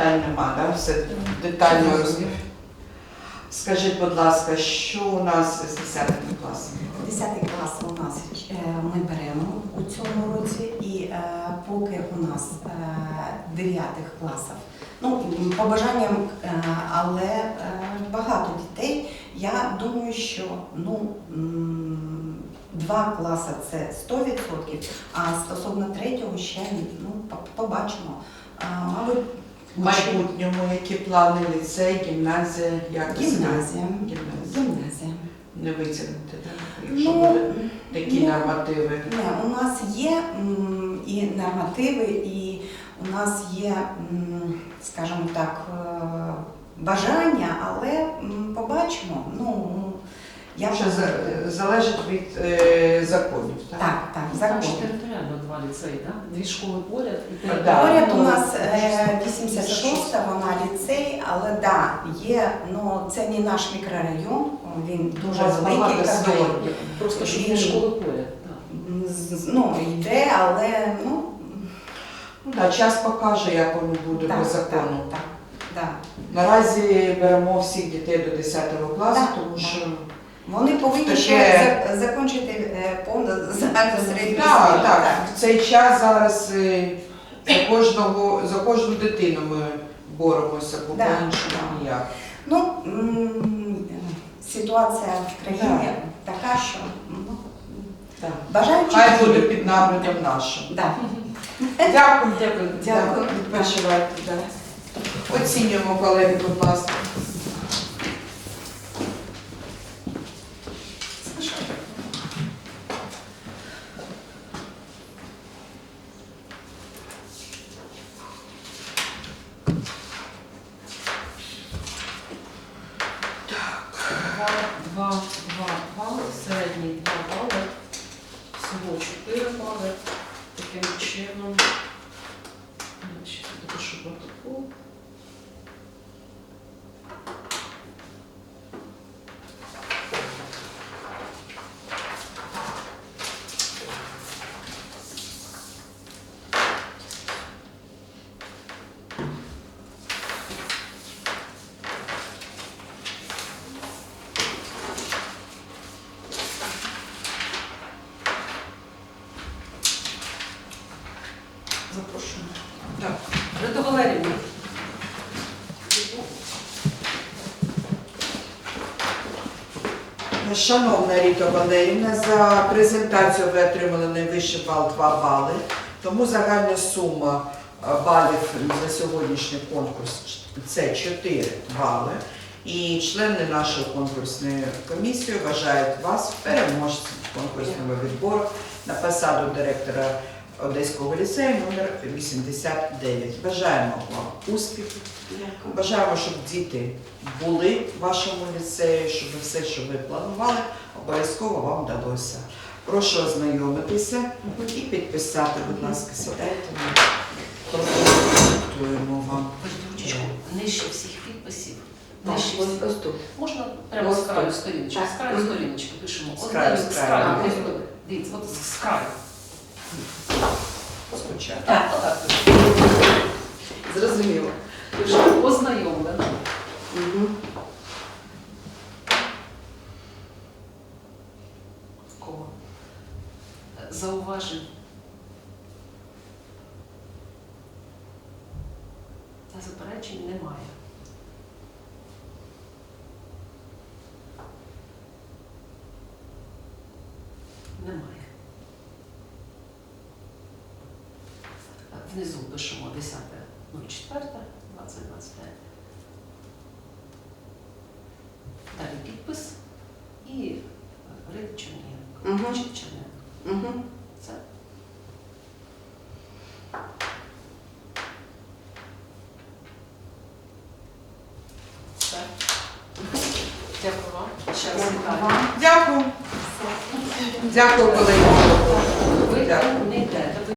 питань нема, да? все детально розумію. Скажіть, будь ласка, що у нас з 10 класом? 10 клас у нас е, ми беремо у цьому році, і е, поки у нас е, 9 класів, ну по бажанням, е, але е, багато дітей. Я думаю, що ну два класи це 100%, а стосовно третього ще ну побачимо. А, Мабуть, В майбутньому які плани ліцей, гімназія, як ви гімназія. Гімназія. Гімназія. Не витягнути, так? Якщо Ну, такі ну, нормативи. Не, у нас є м, і нормативи, і у нас є, м, скажімо так, е, бажання, але м, побачимо. Ну, я Що за- залежить від е, законів, так? так, так, Там ж закон. територіально два ліцеї, так? Дві школи поряд і Да. Поряд у Ну, нас е, 86, 86-та, вона ліцей, але да, є, ну це не наш мікрорайон, він дуже великий. Просто щоб дві Він- школи поряд. так. м, з- ну, йде, але ну, Ну, да, час покаже, як воно буде так, по закону. Так, так, так. Наразі беремо всіх дітей до 10 класу, Так, тому так. що Вони повинні ще за- закінчити е, повну загальну середню так, освіту. так, в цей час зараз е, за кожного за кожну дитину ми боремося, бо Да, по-іншому ніяк. Ну, м, ситуація в країні така, що ну, Так. бажаючи. Хай буде під наглядом нашим. Да. Дякую. Дякую. Дякую. Відпочивайте. Да. Оцінюємо колеги, будь ласка. Два, два, два бали, середній два бали, всього чотири бали. Таким чином, я Шановна Ріта Валерівна, за презентацію ви отримали найвищий бал 2 бали, тому загальна сума е, балів за сьогоднішній конкурс це 4 бали. І члени нашої конкурсної комісії вважають вас переможцем конкурсного відбору на посаду директора Одеського ліцею номер 89. Бажаємо вам успіхів. Бажаємо, щоб діти були в вашому ліцеї, щоб все, що ви планували, обов'язково вам вдалося. Прошу ознайомитися і підписати, будь ласка, сідайте. Ми вам. Нижче всіх підписів. Можна прямо з краю сторіночки. З краю сторіночки пишемо. З краю, з краю. Дивіться, от з краю. Спочатку. Так. Зрозуміло. Пишемо ознайомлено. Мгм. Кого? Зауважень. Та заперечень немає. Немає. Внизу пишемо 10.04, 2025. Далі підпис і Чернігівка. Мгм. Чи Чернігівка. Мгм. Це все. Дякую вам. Ще раз Дякую вітаю. Дякую. Дякую, колеги. Ви Дякую. не йдете.